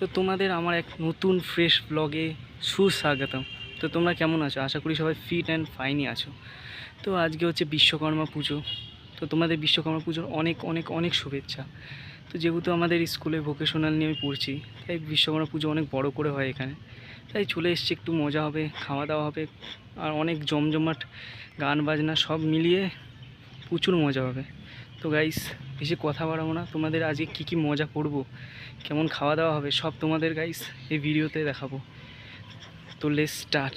তো তোমাদের আমার এক নতুন ফ্রেশ ব্লগে সুস্বাগতম। তো তোমরা কেমন আছো? আশা করি সবাই ফিট অ্যান্ড ফাইনই আছো। তো আজকে হচ্ছে বিশ্বকর্মা পুজো। তো তোমাদের বিশ্বকর্মা পুজোর অনেক অনেক অনেক শুভেচ্ছা। তো যেহেতু আমাদের স্কুলে ভোকেশনাল নিয়ে আমি পড়ছি, তাই বিশ্বকর্মা পুজো অনেক বড় করে হয় এখানে। তাই চলে এসছি, একটু মজা হবে, খাওয়া দাওয়া হবে, আর অনেক জমজমাট গান বাজনা সব মিলিয়ে প্রচুর মজা হবে। তো গাইস বেশি কথা বাড়াবো না। তোমাদের আজকে কী কী মজা করব? কেমন খাওয়া দাওয়া হবে? সব তোমাদের গাইস এই ভিডিওতে দেখাবো। তো লেস স্টার্ট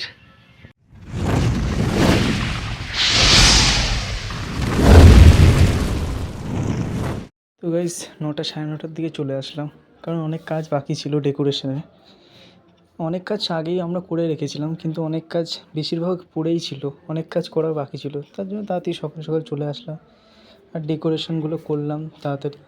তো গাইস নটা সাড়ে নটার দিকে চলে আসলাম। কারণ অনেক কাজ বাকি ছিল ডেকোরেশনে অনেক কাজ আগেই আমরা করে রেখেছিলাম, কিন্তু অনেক কাজ বেশিরভাগ পড়েই ছিল। অনেক কাজ করা বাকি ছিল। তার জন্য তাড়াতাড়ি সকাল সকাল চলে আসলাম। আর ডেকোরেশনগুলো করলাম তাড়াতাড়ি।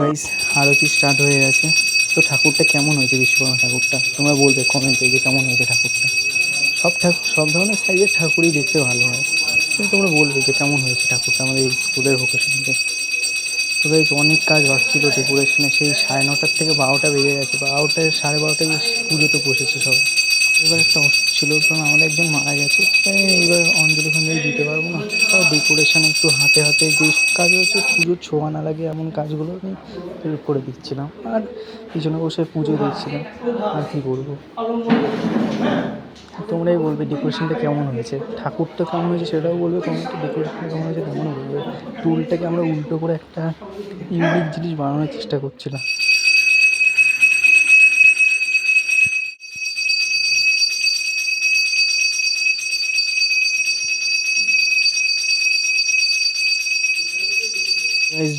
গাইস আরতি স্টার্ট হয়ে গেছে। তো ঠাকুরটা কেমন হয়েছে বিশ্বকর্মা ঠাকুরটা? তোমরা বলবে কমেন্টে যে কেমন হয়েছে ঠাকুরটা। সব ঠাকুর সব ধরনের সাইজের ঠাকুরই দেখতে ভালো হয়। কিন্তু তোমরা বলবে যে কেমন হয়েছে ঠাকুরটা, আমাদের এই স্কুলের ভোকেশনতে তো গাইস অনেক কাজ বাড়ছিল ডেকোরেশনে সেই সাড়ে নটার থেকে বারোটা বেজে গেছে। বারোটায় সাড়ে বারোটায় পুজোতে বসেছে সব এবার একটা অসুখ ছিল, কারণ আমাদের একজন মারা গেছে। তাই এবার অঞ্জলি ফঞ্জলি দিতে পারব ডেকোরেশন একটু হাতে হাতে যে কাজ হচ্ছে পুজোর ছোঁয়া না লাগে এমন কাজগুলো আমি করে দিচ্ছিলাম। আর পিছনে বসে পুজো দিচ্ছিলাম। আর কি করব তোমরাই বলবে ডেকোরেশনটা কেমন হয়েছে? ঠাকুরটা কেমন হয়েছে সেটাও বলবে কমেন্টে ডেকোরেশনটা কেমন হয়েছে তেমনও বলবে। টুলটাকে আমরা উল্টো করে একটা ইউনিক জিনিস বানানোর চেষ্টা করছিলাম।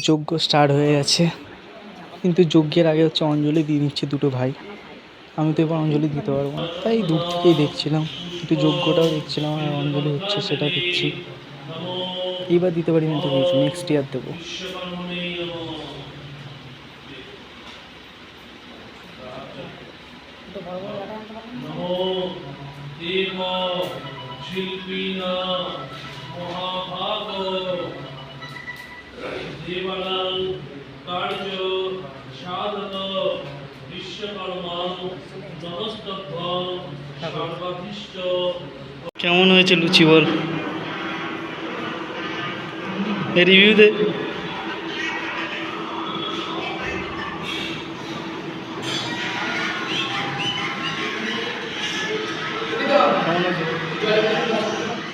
যজ্ঞ স্টার্ট হয়ে গেছে। কিন্তু যজ্ঞের আগে হচ্ছে অঞ্জলি দিয়ে নিচ্ছে দুটো ভাই। আমি তো এবার অঞ্জলি দিতে পারব না। তাই দূর থেকেই দেখছিলাম। একটু যজ্ঞটাও দেখছিলাম আর অঞ্জলি হচ্ছে সেটা দেখছি। এইবার দিতে পারি কিন্তু কিছু। নেক্সট ইয়ার দেবো। দেব শিল্পিনা মহাভাগ দেবানাং কার্য সাধন বিশ্বকর্মা নমস্তভ্য সর্বাধিষ্ঠ কেমন হয়েছে লুচি বল? রিভিউ দে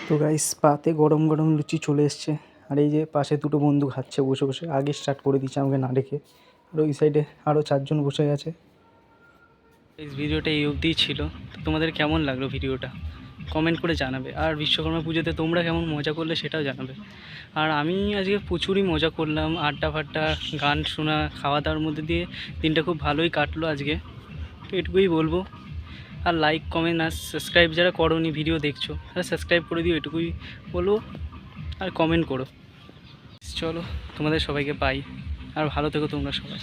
তো গাইস পাতে গরম গরম লুচি চলে এসছে। আর এই যে পাশে দুটো বন্ধু খাচ্ছে বসে বসে। আগে স্টার্ট করে দিচ্ছে আমাকে না রেখে আর ওই সাইডে আরও চারজন বসে গেছে। এই ভিডিওটা এই অবধিই ছিল। তো তোমাদের কেমন লাগল ভিডিওটা কমেন্ট করে জানাবে। আর বিশ্বকর্মা পুজোতে তোমরা কেমন মজা করলে সেটাও জানাবে। আর আমি আজকে প্রচুরই মজা করলাম। আড্ডা ফাড্ডা, গান শোনা খাওয়া দাওয়ার মধ্যে দিয়ে দিনটা খুব ভালোই কাটলো আজকে। তো এটুকুই বলব। আর লাইক কমেন্ট আর সাবস্ক্রাইব যারা করোনি ভিডিও দেখছ, তারা সাবস্ক্রাইব করে দিও। এটুকুই বলব। আর কমেন্ট করো। চলো তোমাদের সবাইকে পাই আর ভালো থেকো তোমরা সবাই।